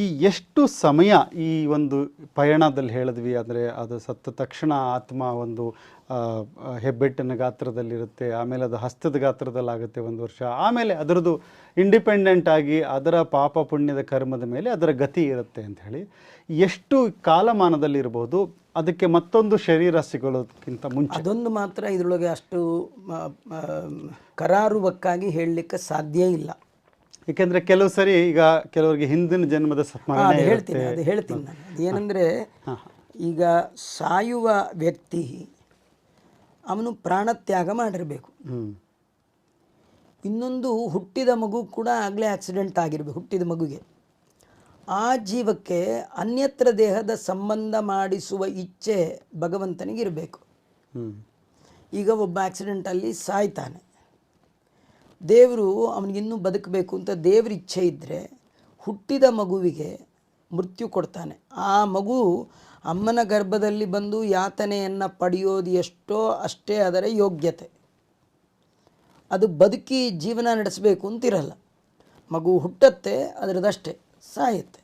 ಈ ಎಷ್ಟು ಸಮಯ ಈ ಒಂದು ಪಯಣದಲ್ಲಿ ಹೇಳಿದ್ವಿ ಅಂದರೆ ಅದು ಸತ್ತ ತಕ್ಷಣ ಆತ್ಮ ಒಂದು ಹೆಬ್ಬೆಟ್ಟಿನ ಗಾತ್ರದಲ್ಲಿರುತ್ತೆ, ಆಮೇಲೆ ಅದು ಹಸ್ತದ ಗಾತ್ರದಲ್ಲಾಗುತ್ತೆ ಒಂದು ವರ್ಷ. ಆಮೇಲೆ ಅದರದ್ದು ಇಂಡಿಪೆಂಡೆಂಟ್ ಆಗಿ ಅದರ ಪಾಪ ಪುಣ್ಯದ ಕರ್ಮದ ಮೇಲೆ ಅದರ ಗತಿ ಇರುತ್ತೆ ಅಂತ ಹೇಳಿ ಎಷ್ಟು ಕಾಲಮಾನದಲ್ಲಿ ಇರಬಹುದು ಅದಕ್ಕೆ ಮತ್ತೊಂದು ಶರೀರ ಸಿಗೋದಕ್ಕಿಂತ ಮುಂಚೆ? ಅದೊಂದು ಮಾತ್ರ ಇದರೊಳಗೆ ಅಷ್ಟು ಕರಾರುವಕ್ಕಾಗಿ ಹೇಳಲಿಕ್ಕೆ ಸಾಧ್ಯ ಇಲ್ಲ. ಏಕೆಂದರೆ ಕೆಲವು ಸರಿ ಈಗ ಕೆಲವರಿಗೆ ಹಿಂದಿನ ಜನ್ಮದ ಸ್ಮರಣೆ ಅದು ಹೇಳ್ತೀನಿ ಅದು ಹೇಳ್ತೀನಿ ನಾನು. ಏನಂದ್ರೆ ಈಗ ಸಾಯುವ ವ್ಯಕ್ತಿ ಅವನು ಪ್ರಾಣತ್ಯಾಗ ಮಾಡಿರಬೇಕು. ಇನ್ನೊಂದು ಹುಟ್ಟಿದ ಮಗು ಕೂಡ ಆಗಲೇ ಆಕ್ಸಿಡೆಂಟ್ ಆಗಿರಬೇಕು ಹುಟ್ಟಿದ ಮಗುಗೆ. ಆ ಜೀವಕ್ಕೆ ಅನ್ಯತ್ರ ದೇಹದ ಸಂಬಂಧ ಮಾಡಿಸುವ ಇಚ್ಛೆ ಭಗವಂತನಿಗೆ ಇರಬೇಕು ಹ್ಮ್. ಈಗ ಒಬ್ಬ ಆಕ್ಸಿಡೆಂಟಲ್ಲಿ ಸಾಯ್ತಾನೆ. ದೇವರು ಅವನಿಗಿನ್ನೂ ಬದುಕಬೇಕು ಅಂತ ದೇವ್ರ ಇಚ್ಛೆ ಇದ್ದರೆ ಹುಟ್ಟಿದ ಮಗುವಿಗೆ ಮೃತ್ಯು ಕೊಡ್ತಾನೆ. ಆ ಮಗು ಅಮ್ಮನ ಗರ್ಭದಲ್ಲಿ ಬಂದು ಯಾತನೆಯನ್ನು ಪಡೆಯೋದು ಎಷ್ಟೋ ಅಷ್ಟೇ ಅದರ ಯೋಗ್ಯತೆ. ಅದು ಬದುಕಿ ಜೀವನ ನಡೆಸಬೇಕು ಅಂತಿರಲ್ಲ. ಮಗು ಹುಟ್ಟತ್ತೆ, ಅದರದಷ್ಟೇ ಸಾಯುತ್ತೆ.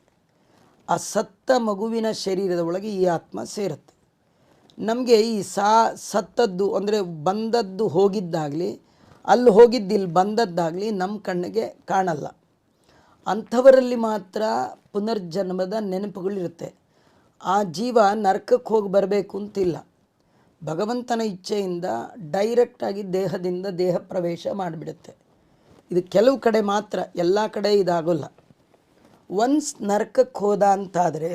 ಆ ಸತ್ತ ಮಗುವಿನ ಶರೀರದ ಒಳಗೆ ಈ ಆತ್ಮ ಸೇರುತ್ತೆ. ನಮಗೆ ಈ ಸಾ ಸತ್ತದ್ದು ಅಂದರೆ ಬಂದದ್ದು ಹೋಗಿದ್ದಾಗಲಿ ಅಲ್ಲಿ ಹೋಗಿದ್ದು ಇಲ್ಲಿ ಬಂದದ್ದಾಗಲಿ ನಮ್ಮ ಕಣ್ಣಿಗೆ ಕಾಣಲ್ಲ. ಅಂಥವರಲ್ಲಿ ಮಾತ್ರ ಪುನರ್ಜನ್ಮದ ನೆನಪುಗಳಿರುತ್ತೆ. ಆ ಜೀವ ನರಕಕ್ಕೆ ಹೋಗಿ ಬರಬೇಕು ಅಂತಿಲ್ಲ. ಭಗವಂತನ ಇಚ್ಛೆಯಿಂದ ಡೈರೆಕ್ಟಾಗಿ ದೇಹದಿಂದ ದೇಹ ಪ್ರವೇಶ ಮಾಡಿಬಿಡುತ್ತೆ. ಇದು ಕೆಲವು ಕಡೆ ಮಾತ್ರ ಎಲ್ಲ ಕಡೆ ಇದಾಗೋಲ್ಲ. ಒನ್ಸ್ ನರಕಕ್ಕೆ ಹೋದ ಅಂತಾದರೆ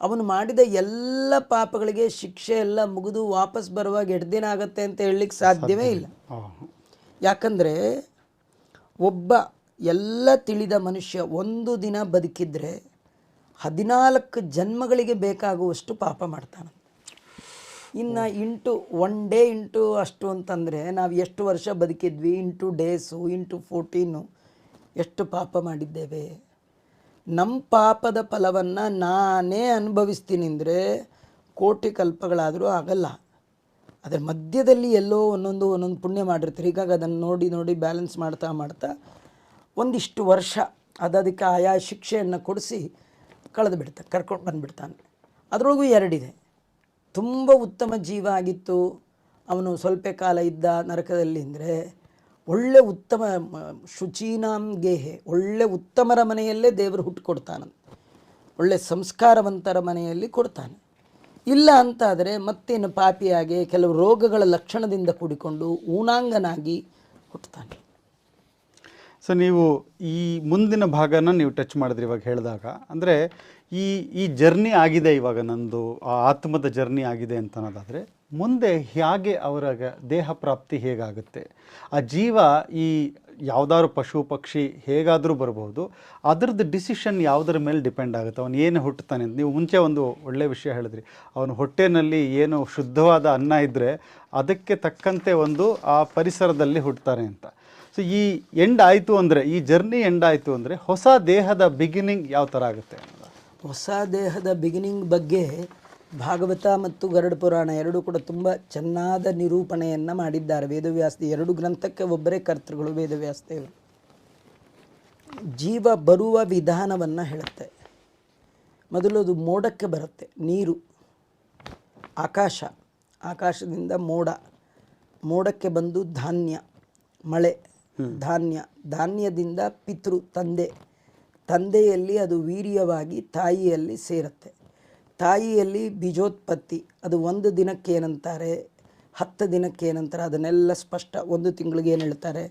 ಅವನು ಮಾಡಿದ ಎಲ್ಲ ಪಾಪಗಳಿಗೆ ಶಿಕ್ಷೆ ಎಲ್ಲ ಮುಗಿದು ವಾಪಸ್ ಬರುವಾಗ ಎರಡು ದಿನ ಆಗುತ್ತೆ ಅಂತ ಹೇಳಲಿಕ್ಕೆ ಸಾಧ್ಯವೇ ಇಲ್ಲ. ಯಾಕಂದರೆ ಒಬ್ಬ ಎಲ್ಲ ತಿಳಿದ ಮನುಷ್ಯ ಒಂದು ದಿನ ಬದುಕಿದ್ರೆ ಹದಿನಾಲ್ಕು ಜನ್ಮಗಳಿಗೆ ಬೇಕಾಗುವಷ್ಟು ಪಾಪ ಮಾಡ್ತಾನೆ. ಇನ್ನು ಇಂಟು ಒನ್ ಡೇ ಇಂಟು ಅಷ್ಟು ಅಂತಂದರೆ ನಾವು ಎಷ್ಟು ವರ್ಷ ಬದುಕಿದ್ವಿ, ಇಂಟು ಡೇಸು, ಇಂಟು ಫೋರ್ಟೀನು ಎಷ್ಟು ಪಾಪ ಮಾಡಿದ್ದೇವೆ. ನಮ್ಮ ಪಾಪದ ಫಲವನ್ನು ನಾನೇ ಅನುಭವಿಸ್ತೀನಿ ಅಂದರೆ ಕೋಟಿ ಕಲ್ಪಗಳಾದರೂ ಆಗಲ್ಲ. ಅದರ ಮಧ್ಯದಲ್ಲಿ ಎಲ್ಲೋ ಒಂದೊಂದು ಒಂದೊಂದು ಪುಣ್ಯ ಮಾಡಿರ್ತಾರೆ. ಹೀಗಾಗಿ ಅದನ್ನು ನೋಡಿ ನೋಡಿ ಬ್ಯಾಲೆನ್ಸ್ ಮಾಡ್ತಾ ಮಾಡ್ತಾ ಒಂದಿಷ್ಟು ವರ್ಷ ಅದಕ್ಕೆ ಆಯಾ ಶಿಕ್ಷೆಯನ್ನು ಕೊಡಿಸಿ ಕಳೆದು ಬಿಡ್ತಾನೆ, ಕರ್ಕೊಂಡು ಬಂದುಬಿಡ್ತಾನೆ. ಅದರೊಳಗೂ ಎರಡಿದೆ. ತುಂಬ ಉತ್ತಮ ಜೀವ ಆಗಿತ್ತು. ಅವನು ಸ್ವಲ್ಪ ಕಾಲ ಇದ್ದ ನರಕದಲ್ಲಿ ಅಂದರೆ ಒಳ್ಳೆ ಉತ್ತಮ, ಶುಚೀನಾಂ ಗೇಹೆ, ಒಳ್ಳೆ ಉತ್ತಮರ ಮನೆಯಲ್ಲೇ ದೇವರು ಹುಟ್ಟುಕೊಡ್ತಾನಂತ ಒಳ್ಳೆ ಸಂಸ್ಕಾರವಂತರ ಮನೆಯಲ್ಲಿ ಕೊಡ್ತಾನೆ. ಇಲ್ಲ ಅಂತಾದರೆ ಮತ್ತೇನು ಪಾಪಿಯಾಗಿ ಕೆಲವು ರೋಗಗಳ ಲಕ್ಷಣದಿಂದ ಕೂಡಿಕೊಂಡು ಊನಾಂಗನಾಗಿ ಹುಟ್ಟುತ್ತಾನೆ. ಸೊ ನೀವು ಈ ಮುಂದಿನ ಭಾಗನ ನೀವು ಟಚ್ ಮಾಡಿದ್ರಿ ಇವಾಗ ಹೇಳಿದಾಗ. ಅಂದರೆ ಈ ಈ ಜರ್ನಿ ಆಗಿದೆ ಇವಾಗ ನಂದು, ಆ ಆತ್ಮದ ಜರ್ನಿ ಆಗಿದೆ ಅಂತ ಅನ್ನೋದಾದರೆ ಮುಂದೆ ಹೇಗೆ ಅವರ ದೇಹ ಪ್ರಾಪ್ತಿ ಹೇಗಾಗುತ್ತೆ? ಆ ಜೀವ ಈ ಯಾವುದಾದ್ರು ಪಶು, ಪಕ್ಷಿ ಹೇಗಾದರೂ ಬರಬಹುದು ಅದರದ್ದು ಡಿಸಿಷನ್ ಯಾವುದರ ಮೇಲೆ ಡಿಪೆಂಡ್ ಆಗುತ್ತೆ? ಅವನು ಏನು ಹುಟ್ಟುತ್ತಾನೆ ಅಂತ. ನೀವು ಮುಂಚೆ ಒಂದು ಒಳ್ಳೆಯ ವಿಷಯ ಹೇಳಿದ್ರಿ. ಅವನು ಹೊಟ್ಟೆನಲ್ಲಿ ಏನು ಶುದ್ಧವಾದ ಅನ್ನ ಇದ್ದರೆ ಅದಕ್ಕೆ ತಕ್ಕಂತೆ ಒಂದು ಆ ಪರಿಸರದಲ್ಲಿ ಹುಟ್ಟುತ್ತಾರೆ ಅಂತ. ಸೊ ಈ ಎಂಡ್ ಆಯಿತು ಅಂದರೆ, ಈ ಜರ್ನಿ ಎಂಡ್ ಆಯಿತು ಅಂದರೆ ಹೊಸ ದೇಹದ ಬಿಗಿನಿಂಗ್ ಯಾವ ಥರ ಆಗುತ್ತೆ? ಹೊಸ ದೇಹದ ಬಿಗಿನಿಂಗ್ ಬಗ್ಗೆ ಭಾಗವತ ಮತ್ತು ಗರುಡ ಪುರಾಣ ಎರಡೂ ಕೂಡ ತುಂಬ ಚೆನ್ನಾದ ನಿರೂಪಣೆಯನ್ನು ಮಾಡಿದ್ದಾರೆ. ವೇದವ್ಯಾಸ್ತಿ ಎರಡು ಗ್ರಂಥಕ್ಕೆ ಒಬ್ಬರೇ ಕರ್ತೃಗಳು ವೇದವ್ಯಾಸದೇವರು. ಜೀವ ಬರುವ ವಿಧಾನವನ್ನು ಹೇಳುತ್ತೆ. ಮೊದಲು ಅದು ಮೋಡಕ್ಕೆ ಬರುತ್ತೆ. ನೀರು ಆಕಾಶ ಆಕಾಶದಿಂದ ಮೋಡ ಮೋಡಕ್ಕೆ ಬಂದು ಧಾನ್ಯ ಮಳೆ ಧಾನ್ಯ ಧಾನ್ಯದಿಂದ ಪಿತೃ ತಂದೆ ತಂದೆಯಲ್ಲಿ ಅದು ವೀರ್ಯವಾಗಿ ತಾಯಿಯಲ್ಲಿ ಸೇರುತ್ತೆ. ತಾಯಿಯಲ್ಲಿ ಬೀಜೋತ್ಪತ್ತಿ, ಅದು ಒಂದು ದಿನಕ್ಕೆ ಏನಂತಾರೆ ಹತ್ತು ದಿನಕ್ಕೆ ಏನಂತಾರೆ ಅದನ್ನೆಲ್ಲ ಸ್ಪಷ್ಟ ಒಂದು ತಿಂಗಳಿಗೆ ಏನು ಹೇಳ್ತಾರೆ,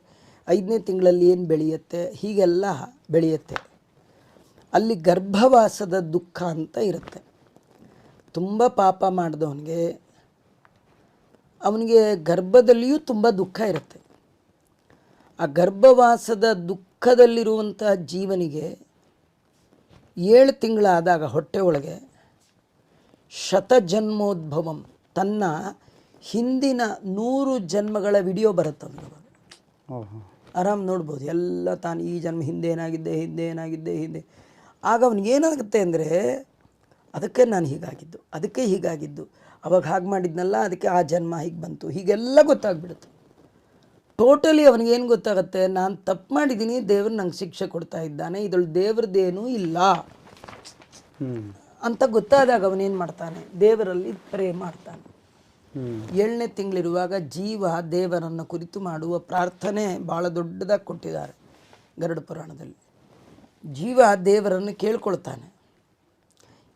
ಐದನೇ ತಿಂಗಳಲ್ಲಿ ಏನು ಬೆಳೆಯುತ್ತೆ, ಹೀಗೆಲ್ಲ ಬೆಳೆಯುತ್ತೆ. ಅಲ್ಲಿ ಗರ್ಭವಾಸದ ದುಃಖ ಅಂತ ಇರುತ್ತೆ. ತುಂಬ ಪಾಪ ಮಾಡಿದವನಿಗೆ, ಅವನಿಗೆ ಗರ್ಭದಲ್ಲಿಯೂ ತುಂಬ ದುಃಖ ಇರುತ್ತೆ. ಆ ಗರ್ಭವಾಸದ ದುಃಖದಲ್ಲಿರುವಂತಹ ಜೀವನಿಗೆ ಏಳು ತಿಂಗಳಾದಾಗ ಹೊಟ್ಟೆ ಒಳಗೆ ಶತಜನ್ಮೋದ್ಭವಂ. ತನ್ನ ಹಿಂದಿನ ನೂರು ಜನ್ಮಗಳ ವಿಡಿಯೋ ಬರುತ್ತೆ ಆರಾಮ್ ನೋಡ್ಬೋದು. ಎಲ್ಲ ತಾನು ಈ ಜನ್ಮ ಹಿಂದೆ ಏನಾಗಿದ್ದೆ ಹಿಂದೆ ಏನಾಗಿದ್ದೆ ಹಿಂದೆ. ಆಗ ಅವ್ನಿಗೆ ಏನಾಗುತ್ತೆ ಅಂದರೆ ಅದಕ್ಕೆ ನಾನು ಹೀಗಾಗಿದ್ದು ಅದಕ್ಕೆ ಹೀಗಾಗಿದ್ದು. ಅವಾಗ ಹಾಗೆ ಮಾಡಿದ್ನಲ್ಲ ಅದಕ್ಕೆ ಆ ಜನ್ಮ ಹೀಗೆ ಬಂತು. ಹೀಗೆಲ್ಲ ಗೊತ್ತಾಗ್ಬಿಡುತ್ತೆ. ಟೋಟಲಿ ಅವನಿಗೇನು ಗೊತ್ತಾಗುತ್ತೆ? ನಾನು ತಪ್ಪು ಮಾಡಿದ್ದೀನಿ ದೇವ್ರು ನಂಗೆ ಶಿಕ್ಷೆ ಕೊಡ್ತಾ ಇದ್ದಾನೆ ಇದ್ರಲ್ಲಿ ದೇವ್ರದ್ದೇನೂ ಇಲ್ಲ. ಅಂತ ಗೊತ್ತಾದಾಗ ಅವನೇನು ಮಾಡ್ತಾನೆ? ದೇವರಲ್ಲಿ ಪ್ರೇ ಮಾಡ್ತಾನೆ. ಏಳನೇ ತಿಂಗಳಿರುವಾಗ ಜೀವ ದೇವರನ್ನು ಕುರಿತು ಮಾಡುವ ಪ್ರಾರ್ಥನೆ ಭಾಳ ದೊಡ್ಡದಾಗಿ ಕೊಟ್ಟಿದ್ದಾರೆ ಗರುಡ ಪುರಾಣದಲ್ಲಿ. ಜೀವ ದೇವರನ್ನು ಕೇಳ್ಕೊಳ್ತಾನೆ.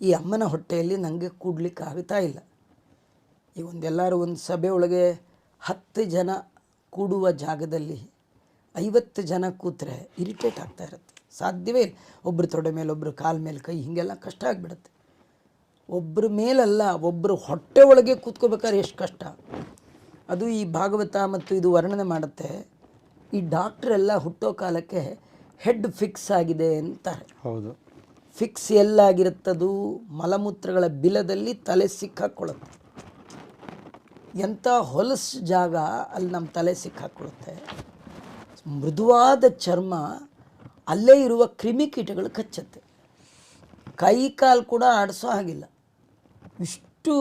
ಈ ಅಮ್ಮನ ಹೊಟ್ಟೆಯಲ್ಲಿ ನನಗೆ ಕೂಡ್ಲಿಕ್ಕೆ ಆಗ್ತಾ ಇಲ್ಲ. ಈ ಒಂದೆಲ್ಲರೂ ಒಂದು ಸಭೆ ಒಳಗೆ ಹತ್ತು ಜನ ಕೂಡುವ ಜಾಗದಲ್ಲಿ ಐವತ್ತು ಜನ ಕೂತ್ರೆ ಇರಿಟೇಟ್ ಆಗ್ತಾ ಇರುತ್ತೆ. ಸಾಧ್ಯವೇ ಇಲ್ಲ. ಒಬ್ಬರು ತೊಡೆ ಮೇಲೆ ಒಬ್ಬರು ಕಾಲ ಮೇಲೆ ಕೈ, ಹೀಗೆಲ್ಲ ಕಷ್ಟ ಆಗಿಬಿಡುತ್ತೆ. ಒಬ್ಬರ ಮೇಲಲ್ಲ ಒಬ್ಬರು ಹೊಟ್ಟೆ ಒಳಗೆ ಕೂತ್ಕೋಬೇಕಾದ್ರೆ ಎಷ್ಟು ಕಷ್ಟ. ಅದು ಈ ಭಾಗವತ ಮತ್ತು ಇದು ವರ್ಣನೆ ಮಾಡುತ್ತೆ. ಈ ಡಾಕ್ಟ್ರೆಲ್ಲ ಹುಟ್ಟೋ ಕಾಲಕ್ಕೆ ಹೆಡ್ ಫಿಕ್ಸ್ ಆಗಿದೆ ಅಂತಾರೆ. ಹೌದು. ಫಿಕ್ಸ್ ಎಲ್ಲಾಗಿರುತ್ತದು ಮಲಮೂತ್ರಗಳ ಬಿಲದಲ್ಲಿ ತಲೆ ಸಿಕ್ಕಾಕ್ಕೊಳ್ಳುತ್ತೆ ಎಂಥ ಹೊಲಸು ಜಾಗ ಅಲ್ಲಿ ನಮ್ಮ ತಲೆ ಸಿಕ್ಕಾಕ್ಕೊಳ್ಳುತ್ತೆ ಮೃದುವಾದ ಚರ್ಮ ಅಲ್ಲೇ ಇರುವ ಕ್ರಿಮಿಕೀಟಗಳು ಕಚ್ಚುತ್ತೆ. ಕೈ ಕಾಲು ಕೂಡ ಆಡಿಸೋ ಹಾಗಿಲ್ಲ. ಇಷ್ಟು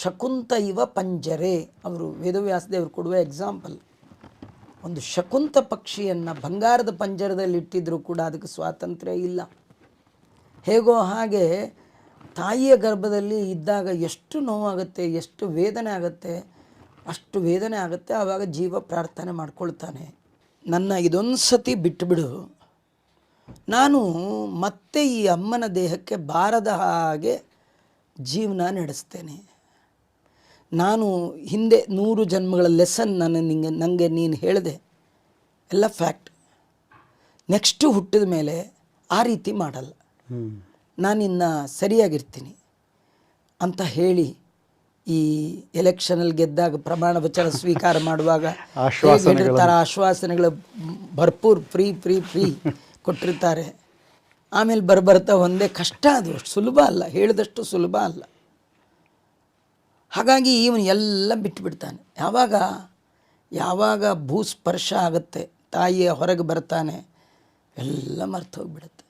ಶಕುಂತ ಇವ ಪಂಜರೆ. ಅವರು ವೇದವ್ಯಾಸದೇವರು ಕೊಡುವ ಎಕ್ಸಾಂಪಲ್ ಒಂದು ಶಕುಂತ ಪಕ್ಷಿಯನ್ನು ಬಂಗಾರದ ಪಂಜರದಲ್ಲಿ ಇಟ್ಟಿದ್ರೂ ಕೂಡ ಅದಕ್ಕೆ ಸ್ವಾತಂತ್ರ್ಯ ಇಲ್ಲ. ಹೇಗೋ ಹಾಗೆ ತಾಯಿಯ ಗರ್ಭದಲ್ಲಿ ಇದ್ದಾಗ ಎಷ್ಟು ನೋವಾಗುತ್ತೆ, ಎಷ್ಟು ವೇದನೆ ಆಗುತ್ತೆ, ಅಷ್ಟು ವೇದನೆ ಆಗುತ್ತೆ, ಆವಾಗ ಜೀವ ಪ್ರಾರ್ಥನೆ ಮಾಡ್ಕೊಳ್ತಾನೆ. ನನ್ನ ಇದೊಂದು ಸತಿ ಬಿಟ್ಟುಬಿಡು ನಾನು ಮತ್ತೆ ಈ ಅಮ್ಮನ ದೇಹಕ್ಕೆ ಬಾರದ ಹಾಗೆ ಜೀವನ ನಡೆಸ್ತೇನೆ. ನಾನು ಹಿಂದೆ ನೂರು ಜನ್ಮಗಳ ಲೆಸನ್ ನಾನು ನಿಂಗೆ ನನಗೆ ನೀನು ಹೇಳಿದೆ. ಎಲ್ಲ ಫ್ಯಾಕ್ಟ್ ನೆಕ್ಸ್ಟು ಹುಟ್ಟಿದ ಮೇಲೆ ಆ ರೀತಿ ಮಾಡಲ್ಲ. ನಾನು ನಾನಿನ್ನು ಸರಿಯಾಗಿರ್ತೀನಿ ಅಂತ ಹೇಳಿ ಈ ಎಲೆಕ್ಷನಲ್ಲಿ ಗೆದ್ದಾಗ ಪ್ರಮಾಣ ವಚನ ಸ್ವೀಕಾರ ಮಾಡುವಾಗ ಹೇಳಿರ್ತಾರೆ ಆಶ್ವಾಸನೆಗಳು ಭರ್ಪೂರ್ ಫ್ರೀ ಫ್ರೀ ಫ್ರೀ ಕೊಟ್ಟಿರ್ತಾರೆ. ಆಮೇಲೆ ಬರ್ಬರ್ತಾ ಒಂದೇ ಕಷ್ಟ ಅದು ಸುಲಭ ಅಲ್ಲ, ಹೇಳಿದಷ್ಟು ಸುಲಭ ಅಲ್ಲ. ಹಾಗಾಗಿ ಇವನು ಎಲ್ಲ ಬಿಟ್ಟುಬಿಡ್ತಾನೆ ಯಾವಾಗ ಯಾವಾಗ ಭೂಸ್ಪರ್ಶ ಆಗುತ್ತೆ, ತಾಯಿಯ ಹೊರಗೆ ಬರ್ತಾನೆ, ಎಲ್ಲ ಮರ್ತು ಹೋಗ್ಬಿಡುತ್ತೆ.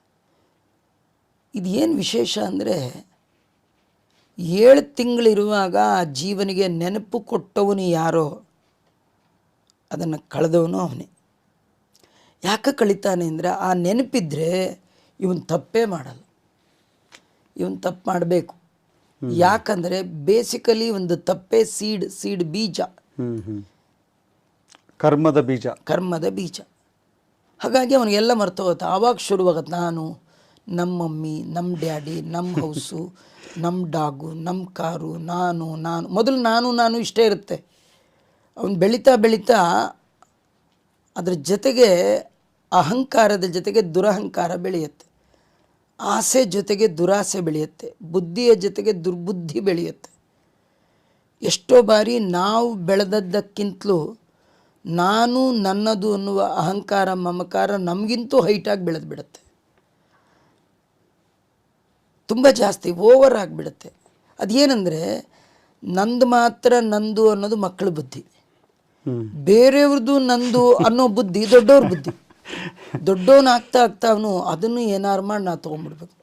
ಇದು ಏನು ವಿಶೇಷ ಅಂದರೆ, ಏಳು ತಿಂಗಳಿರುವಾಗ ಜೀವನಿಗೆ ನೆನಪು ಕೊಟ್ಟವನು ಯಾರೋ, ಅದನ್ನು ಕಳೆದವನು ಅವನೇ. ಯಾಕೆ ಕಳಿತಾನೆ ಅಂದರೆ ಆ ನೆನಪಿದ್ರೆ ಇವನು ತಪ್ಪೇ ಮಾಡಲ್ಲ. ಇವನು ತಪ್ಪು ಮಾಡಬೇಕು. ಯಾಕಂದರೆ ಬೇಸಿಕಲಿ ಒಂದು ತಪ್ಪೇ ಸೀಡ್ ಸೀಡ್ ಬೀಜ. ಕರ್ಮದ ಬೀಜ. ಕರ್ಮದ ಬೀಜ. ಹಾಗಾಗಿ ಅವನಿಗೆಲ್ಲ ಮರ್ತು ಹೋಗುತ್ತೆ ಆವಾಗ ಶುರುವಾಗತ್ತೆ. ನಾನು ನಮ್ಮ ಮಮ್ಮಿ ನಮ್ಮ ಡ್ಯಾಡಿ ನಮ್ಮ ಹೌಸು ನಮ್ಮ ಡಾಗು ನಮ್ಮ ಕಾರು ನಾನು ನಾನು. ಮೊದಲು ನಾನು ನಾನು ಇಷ್ಟೇ ಇರುತ್ತೆ. ಅವನು ಬೆಳೀತಾ ಬೆಳೀತಾ ಅದ್ರ ಜೊತೆಗೆ ಅಹಂಕಾರದ ಜೊತೆಗೆ ದುರಹಂಕಾರ ಬೆಳೆಯುತ್ತೆ. ಆಸೆ ಜೊತೆಗೆ ದುರಾಸೆ ಬೆಳೆಯುತ್ತೆ. ಬುದ್ಧಿಯ ಜೊತೆಗೆ ದುರ್ಬುದ್ಧಿ ಬೆಳೆಯುತ್ತೆ. ಎಷ್ಟೋ ಬಾರಿ ನಾವು ಬೆಳೆದದ್ದಕ್ಕಿಂತಲೂ ನಾನು ನನ್ನದು ಅನ್ನುವ ಅಹಂಕಾರ ಮಮಕಾರ ನಮಗಿಂತೂ ಹೈಟಾಗಿ ಬೆಳೆದು ಬಿಡುತ್ತೆ. ತುಂಬ ಜಾಸ್ತಿ ಓವರ್ ಆಗಿಬಿಡುತ್ತೆ ಅದೇನೆಂದರೆ ನಂದು ಮಾತ್ರ ನಂದು ಅನ್ನೋದು ಮಕ್ಕಳ ಬುದ್ಧಿ. ಬೇರೆಯವ್ರದ್ದು ನಂದು ಅನ್ನೋ ಬುದ್ಧಿ ದೊಡ್ಡವ್ರ ಬುದ್ಧಿ. ದೊಡ್ಡವನಾಗ್ತಾ ಆಗ್ತಾ ಅವನು ಅದನ್ನು ಏನಾರು ಮಾಡಿ ನಾ ತೊಗೊಂಡ್ಬಿಡ್ಬೇಕು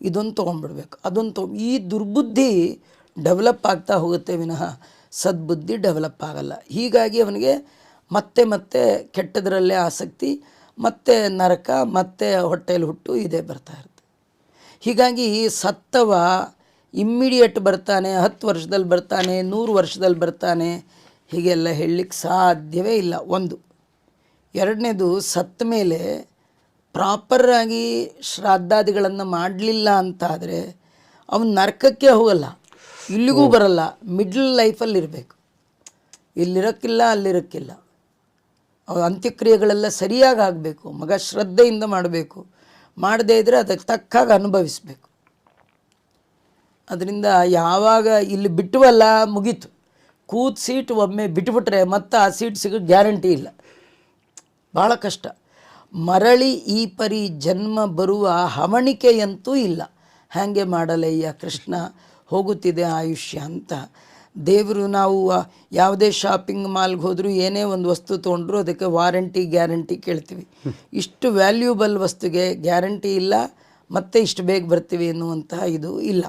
ಇದೊಂದು ತೊಗೊಂಡ್ಬಿಡ್ಬೇಕು ಅದೊಂದು ತೊಗೊ ಈ ದುರ್ಬುದ್ಧಿ ಡೆವಲಪ್ ಆಗ್ತಾ ಹೋಗುತ್ತೆ ವಿನಃ ಸದ್ಬುದ್ಧಿ ಡೆವಲಪ್ ಆಗಲ್ಲ. ಹೀಗಾಗಿ ಅವನಿಗೆ ಮತ್ತೆ ಮತ್ತೆ ಕೆಟ್ಟದರಲ್ಲೇ ಆಸಕ್ತಿ, ಮತ್ತೆ ನರಕ, ಮತ್ತೆ ಹೊಟ್ಟೆಯಲ್ಲಿ ಹುಟ್ಟು ಇದೇ ಬರ್ತಾ ಇರುತ್ತೆ. ಹೀಗಾಗಿ ಸತ್ತವ ಇಮ್ಮಿಡಿಯೇಟ್ ಬರ್ತಾನೆ, ಹತ್ತು ವರ್ಷದಲ್ಲಿ ಬರ್ತಾನೆ, ನೂರು ವರ್ಷದಲ್ಲಿ ಬರ್ತಾನೆ, ಹೀಗೆಲ್ಲ ಹೇಳಲಿಕ್ಕೆ ಸಾಧ್ಯವೇ ಇಲ್ಲ. ಒಂದು ಎರಡನೇದು ಸತ್ತ ಮೇಲೆ ಪ್ರಾಪರಾಗಿ ಶ್ರಾದ್ದಾದಿಗಳನ್ನು ಮಾಡಲಿಲ್ಲ ಅಂತಾದರೆ ಅವನು ನರಕಕ್ಕೆ ಹೋಗಲ್ಲ. ಇಲ್ಲಿಗೂ ಬರಲ್ಲ. ಮಿಡ್ಲ್ ಲೈಫಲ್ಲಿ ಇರಬೇಕು. ಇಲ್ಲಿರೋಕ್ಕಿಲ್ಲ ಅಲ್ಲಿರೋಕ್ಕಿಲ್ಲ. ಅವ ಅಂತ್ಯಕ್ರಿಯೆಗಳೆಲ್ಲ ಸರಿಯಾಗಿ ಆಗಬೇಕು. ಮಗ ಶ್ರದ್ಧೆಯಿಂದ ಮಾಡಬೇಕು. ಮಾಡದೇ ಇದ್ದರೆ ಅದಕ್ಕೆ ತಕ್ಕಾಗಿ ಅನುಭವಿಸಬೇಕು. ಅದರಿಂದ ಯಾವಾಗ ಇಲ್ಲಿ ಬಿಟ್ಟುವಲ್ಲ ಮುಗೀತು. ಕೂತ್ ಸೀಟ್ ಒಮ್ಮೆ ಬಿಟ್ಬಿಟ್ರೆ ಮತ್ತೆ ಆ ಸೀಟ್ ಸಿಗೋ ಗ್ಯಾರಂಟಿ ಇಲ್ಲ. ಭಾಳ ಕಷ್ಟ. ಮರಳಿ ಈ ಪರಿ ಜನ್ಮ ಬರುವ ಹವಣಿಕೆಯಂತೂ ಇಲ್ಲ. ಹಾಗೆ ಮಾಡಲಯ್ಯ ಕೃಷ್ಣ? ಹೋಗುತ್ತಿದೆ ಆಯುಷ್ಯ ಅಂತ. ದೇವರು ನಾವು ಯಾವುದೇ ಶಾಪಿಂಗ್ ಮಾಲ್ಗೆ ಹೋದರೂ ಏನೇ ಒಂದು ವಸ್ತು ತೊಗೊಂಡ್ರು ಅದಕ್ಕೆ ವಾರಂಟಿ, ಗ್ಯಾರಂಟಿ ಕೇಳ್ತೀವಿ. ಇಷ್ಟು ವ್ಯಾಲ್ಯೂಬಲ್ ವಸ್ತುಗೆ ಗ್ಯಾರಂಟಿ ಇಲ್ಲ, ಮತ್ತೆ ಇಷ್ಟು ಬೇಗ ಬರ್ತೀವಿ ಎನ್ನುವಂತಹ ಇದು ಇಲ್ಲ.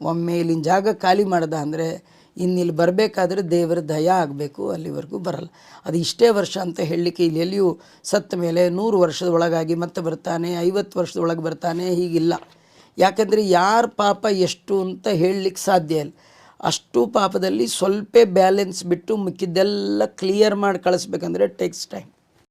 ಒಮ್ಮೆ ಇಲ್ಲಿನ ಜಾಗ ಖಾಲಿ ಮಾಡ್ದ ಅಂದರೆ ಇನ್ನು ಇಲ್ಲಿ ಬರಬೇಕಾದ್ರೆ ದೇವರ ದಯ ಆಗಬೇಕು, ಅಲ್ಲಿವರೆಗೂ ಬರಲ್ಲ. ಅದು ಇಷ್ಟೇ ವರ್ಷ ಅಂತ ಹೇಳಲಿಕ್ಕೆ ಇಲ್ಲಿ ಎಲ್ಲಿಯೂ ಸತ್ತ ಮೇಲೆ ನೂರು ವರ್ಷದ ಒಳಗಾಗಿ ಮತ್ತೆ ಬರ್ತಾನೆ, ಐವತ್ತು ವರ್ಷದೊಳಗೆ ಬರ್ತಾನೆ, ಹೀಗಿಲ್ಲ. ಯಾಕಂದರೆ ಯಾರ ಪಾಪ ಎಷ್ಟು ಅಂತ ಹೇಳಲಿಕ್ಕೆ ಸಾಧ್ಯ ಇಲ್ಲ. ಅಷ್ಟು ಪಾಪದಲ್ಲಿ ಸ್ವಲ್ಪ ಬ್ಯಾಲೆನ್ಸ್ ಬಿಟ್ಟು ಮಿಕ್ಕಿದ್ದೆಲ್ಲ ಕ್ಲಿಯರ್ ಮಾಡಿ ಕಳಿಸ್ಬೇಕಂದ್ರೆ ಟೇಕ್ಸ್ ಟೈಮ್